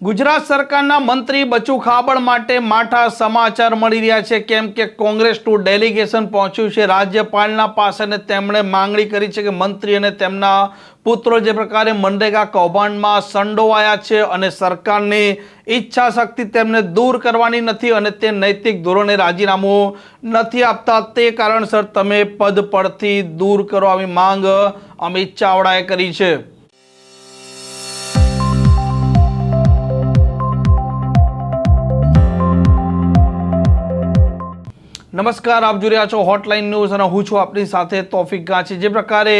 ગુજરાત સરકારના મંત્રી બચુ ખાબડ માટે માઠા સમાચાર મળી રહ્યા છે. કેમ કે કોંગ્રેસનું ડેલિગેશન પહોંચ્યું છે. રાજ્યપાલના પાસે તેમણે માંગણી કરી છે કે મંત્રી અને તેમના પુત્રો જે પ્રકારે મનરેગા કૌભાંડમાં સંડોવાયા છે અને સરકારની ઈચ્છા શક્તિ તેમને દૂર કરવાની નથી અને તે નૈતિક ધોરણે રાજીનામું નથી આપતા. તે કારણસર તમે પદ પરથી દૂર કરો, આવી માંગ અમિત ચાવડાએ કરી છે. નમસ્કાર, આપ જોઈ રહ્યા છો હોટલાઇન ન્યૂઝ અને હું છું આપની સાથે તોફિક ગાંચી જે પ્રકારે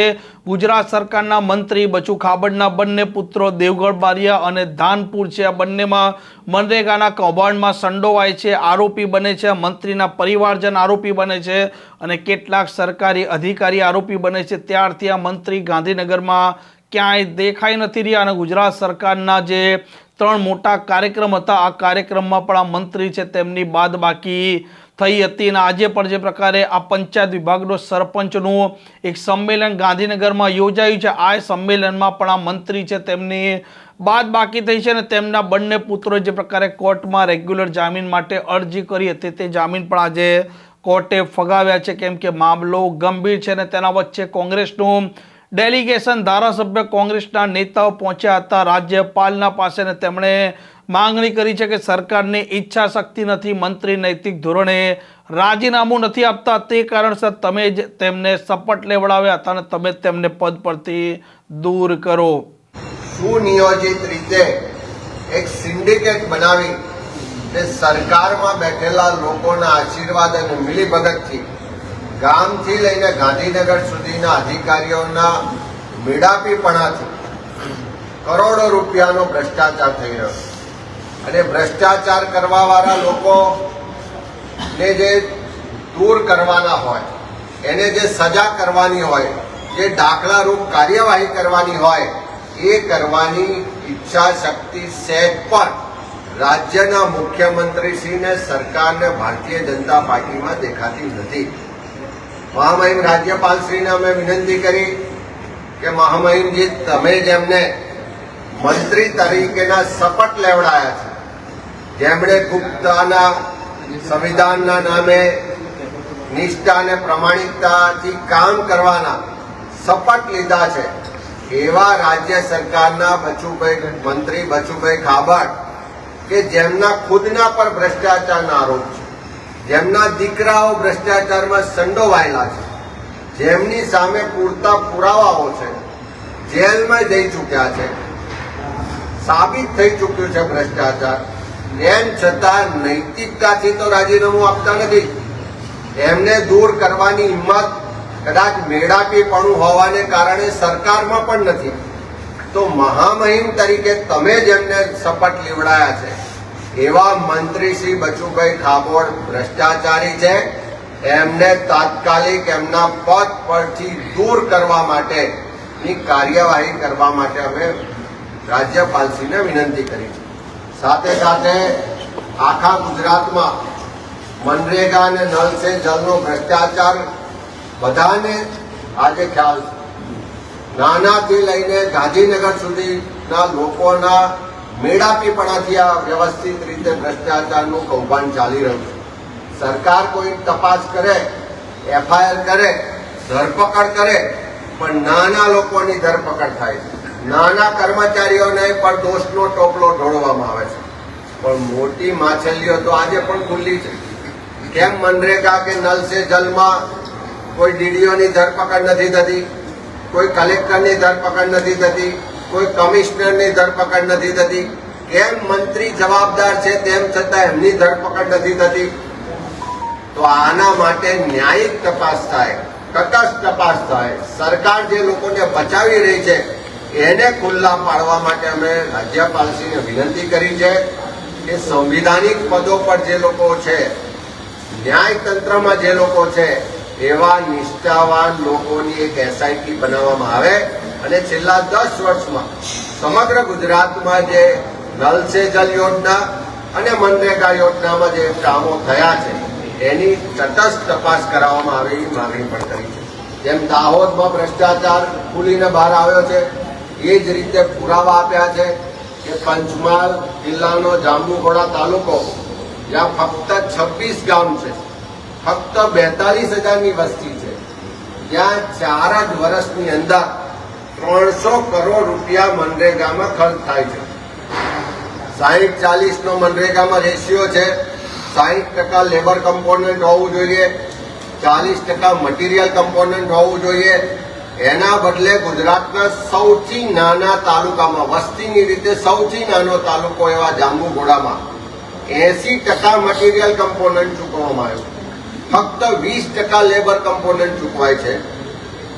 ગુજરાત સરકારના મંત્રી બચુ ખાબડના બંને પુત્રો દેવગઢ બારિયા અને ધાનપુર છે, આ બંનેમાં મનરેગાના કૌભાંડમાં સંડોવાય છે, આરોપી બને છે, મંત્રીના પરિવારજન આરોપી બને છે અને કેટલાક સરકારી અધિકારી આરોપી બને છે. ત્યારથી આ મંત્રી ગાંધીનગરમાં ક્યાંય દેખાઈ નથી રહ્યા અને ગુજરાત સરકારના જે ત્રણ મોટા કાર્યક્રમ હતા, આ કાર્યક્રમમાં પણ આ મંત્રી છે, તેમની બાદબાકી થઈ હતી અને આજે પણ જે પ્રકારે આ પંચાયત વિભાગનો સરપંચનું એક સંમેલન ગાંધીનગરમાં યોજાયું છે. આ સંમેલનમાં પણ આ મંત્રી છે તેમની બાદ બાકી થઈ છે અને તેમના બંને પુત્રો જે પ્રકારે કોર્ટમાં રેગ્યુલર જામીન માટે અરજી કરી હતી તે જામીન પણ આજે કોર્ટે ફગાવ્યા છે. કેમ કે મામલો ગંભીર છે અને તેના વચ્ચે કોંગ્રેસનું ડેલિગેશન ધારાસભ્ય કોંગ્રેસના નેતાઓ પહોંચ્યા હતા રાજ્યપાલના પાસે અને તેમણે માંગણી કરી છે કે સરકારની ઈચ્છા શક્તિ નથી, મંત્રી નૈતિક ધોરણે રાજીનામું નથી આપતા. તે કારણસર તમે જ તેમને સપટ લેવડાવ્યા હતા અને તમે તેમને પદ પરથી દૂર કરો. સુનિયોજિત રીતે એક સિન્ડિકેટ બનાવી ને સરકારમાં બેઠેલા લોકોના આશીર્વાદ અને મિલીભગતથી ગામથી લઈને ગાંધીનગર સુધીના અધિકારીઓના મેળાપીપણાથી કરોડો રૂપિયાનો ભ્રષ્ટાચાર થઈ રહ્યો છે. અને ભ્રષ્ટાચાર કરવાવાળા લોકો ને જે દૂર કરવાના હોય, એને જે સજા કરવાની હોય, જે દાખલારૂપ કાર્યવાહી કરવાની હોય, એ કરવાની ઈચ્છા શક્તિ સેટ પણ રાજ્યના મુખ્યમંત્રીશ્રીને સરકારને ભારતીય જનતા પાર્ટીમાં દેખાતી નથી. મહામહિમ રાજ્યપાલશ્રીને અમે વિનંતી કરી કે, મહામહિમજી, તમે જેમને મંત્રી તરીકેના શપથ લેવડાયા છે જેમણે ગુપ્તાના સંવિધાનના નામે નિષ્ઠા અને પ્રમાણિકતાથી કામ કરવાના શપથ લીધા છે. એવા રાજ્ય સરકારના બચુભાઈ, મંત્રી બચુભાઈ ખાબડ કે જેમના ખુદના પર ભ્રષ્ટાચારના આરોપ છે. જેમના દીકરાઓ ભ્રષ્ટાચારમાં સંડોવાયેલા છે. જેમની સામે પૂરતા પુરાવાઓ છે. જેલમાં જઈ ચૂક્યા છે. સાબિત થઈ ચૂક્યું છે ભ્રષ્ટાચાર. એમ છતાં નૈતિકતાથી તો રાજીનામું આપતા નથી. એમને દૂર કરવાની હિંમત કદાચ મેળાપીપણું હોવાને કારણે સરકારમાં પણ નથી. તો મહામહિમ તરીકે તમે જેમને શપથ લેવડાયા છે. એવા મંત્રી શ્રી બચુભાઈ ખાબોડ ભ્રષ્ટાચારી છે. એમને તાત્કાલિક એમના પદ પરથી દૂર કરવા માટેની કાર્યવાહી કરવા માટે અમે રાજ્યપાલશ્રીને વિનંતી કરી છે. સાથે સાથે આખા ગુજરાતમાં મનરેગા અને નળ સે જલનો ભ્રષ્ટાચાર બધાને આજે ખ્યાલ છે. નાનાથી લઈને ગાંધીનગર સુધીના લોકોના મેળાપીપણાથી આ વ્યવસ્થિત રીતે ભ્રષ્ટાચારનું કૌભાંડ ચાલી રહ્યું છે. સરકાર કોઈ તપાસ કરે, એફઆઈઆર કરે, ધરપકડ કરે, પણ નાના લોકોની ધરપકડ થાય છે. નાના કર્મચારીઓને પણ દોષનો ટોપલો ઢોળવામાં આવે છે. પણ મોટી માછલીઓ તો આજે પણ ખુલ્લી છે. કેમ મનરેગા કે નલ સે જલમાં કોઈ ડીડીઓની ધરપકડ નથી થતી, કોઈ કલેક્ટરની ધરપકડ નથી થતી, કોઈ કમિશનરની ધરપકડ નથી થતી? કેમ મંત્રી જવાબદાર છે તેમ છતાં એમની ધરપકડ નથી થતી? તો આના માટે ન્યાયિક તપાસ થાય તટસ્થ તપાસ થાય. સરકાર જે લોકોને બચાવી રહી છે એને ખુલ્લા પાડવા માટે અમે રાજ્યપાલશ્રીને વિનંતી કરી છે કે સંવિધાનિક પદો પર જે લોકો છે, ન્યાયતંત્રમાં જે લોકો છે, એવા નિષ્ઠાવાન લોકોની એક એસઆઈટી બનાવવામાં આવે અને છેલ્લા દસ વર્ષમાં સમગ્ર ગુજરાતમાં જે નલ સે જલ યોજના અને મનરેગા યોજનામાં જે કામો થયા છે, એની તટસ્થ તપાસ કરાવવામાં આવે એવી માંગણી પણ કરી છે. જેમ દાહોદમાં ભ્રષ્ટાચાર ખુલીને બહાર આવ્યો છે એ જ રીતે પુરાવા આપ્યા છે કે પંચમહાલ જિલ્લાનો જાંબુઘોડા તાલુકો, જ્યાં ફક્ત છવ્વીસ ગામ છે. ફક્ત બેતાલીસ હજારની વસ્તી છે. ત્યાં ચાર જ વર્ષની અંદર ત્રણસો કરોડ રૂપિયા મનરેગામાં ખર્ચ થાય છે. સાહીઠ ચાલીસનો મનરેગામાં રેશિયો છે. સાહીઠ ટકા લેબર કમ્પોનન્ટ હોવું જોઈએ. ચાલીસ ટકા મટીરિયલ કમ્પોનન્ટ હોવું જોઈએ. એના બદલે ગુજરાતના સૌથી નાના તાલુકામાં, વસ્તીની રીતે સૌથી નાનો તાલુકો એવા જાંબુઘોડામાં એસી ટકા મટીરિયલ કમ્પોનન્ટ ચૂકવવામાં આવ્યું. ફક્ત વીસ ટકા લેબર કમ્પોનન્ટ ચૂકવાય છે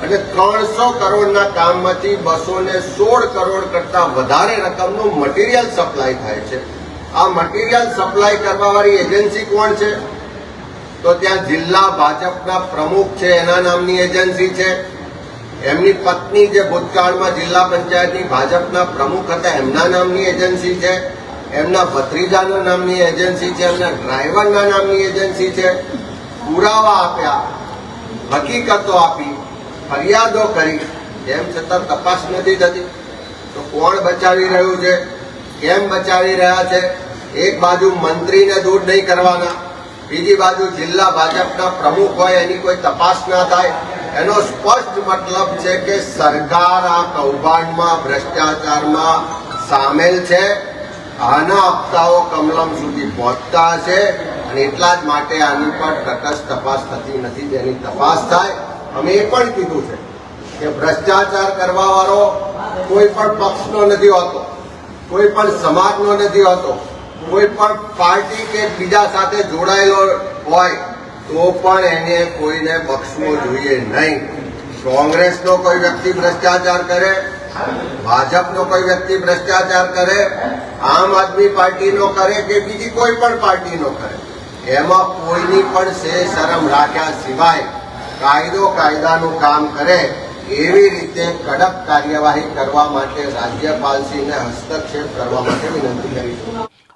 અને ત્રણસો કરોડના કામમાંથી બસો ને સોળ કરોડ કરતા વધારે રકમનું મટીરિયલ સપ્લાય થાય છે. આ મટીરિયલ સપ્લાય કરવાવાળી એજન્સી કોણ છે? તો ત્યાં જિલ્લા ભાજપના પ્રમુખ છે, એના નામની એજન્સી છે. એમની પત્ની જે ભૂતકાળમાં જિલ્લા પંચાયતની ભાજપના પ્રમુખ હતા, એમના નામની એજન્સી છે, એમના ભત્રીજાના નામની એજન્સી છે, એમના ડ્રાઈવરના નામની એજન્સી છે. પુરાવા આપ્યા, હકીકતો આપી, ફરિયાદો કરી તેમ છતાં તપાસ નથી થતી. તો કોણ બચાવી રહ્યું છે? કેમ બચાવી રહ્યા છે? એક બાજુ મંત્રીને દૂર નહીં કરવાના, બીજી બાજુ જિલ્લા ભાજપના પ્રમુખ હોય, એની કોઈ તપાસ ના થાય. એનો સ્પષ્ટ મતલબ છે કે સરકાર આ કૌભાંડમાં, ભ્રષ્ટાચારમાં સામેલ છે. આના હપ્તાઓ કમલમ સુધી પહોંચતા હશે અને એટલા જ માટે આની પર તટસ્થ તપાસ થતી નથી, જેની તપાસ થાય. અમે એ પણ કીધું છે કે ભ્રષ્ટાચાર કરવાવાળો કોઈ પણ પક્ષનો નથી હોતો, કોઈ પણ સમાજનો નથી હોતો, કોઈ પણ પાર્ટી કે બીજા સાથે જોડાયેલો હોય તો પણ એને કોઈને બક્ષવો જોઈએ નહીં. કોંગ્રેસનો કોઈ વ્યક્તિ ભ્રષ્ટાચાર કરે, ભાજપનો કોઈ વ્યક્તિ ભ્રષ્ટાચાર કરે, આમ આદમી પાર્ટીનો કરે કે બીજી કોઈ પણ પાર્ટીનો કરે. એમાં કોઈની પણ સે શરમ રાખ્યા સિવાય કાયદો કાયદાનું કામ કરે, એવી રીતે કડક કાર્યવાહી કરવા માટે રાજ્યપાલશ્રીને હસ્તક્ષેપ કરવા માટે વિનંતી કરીશું.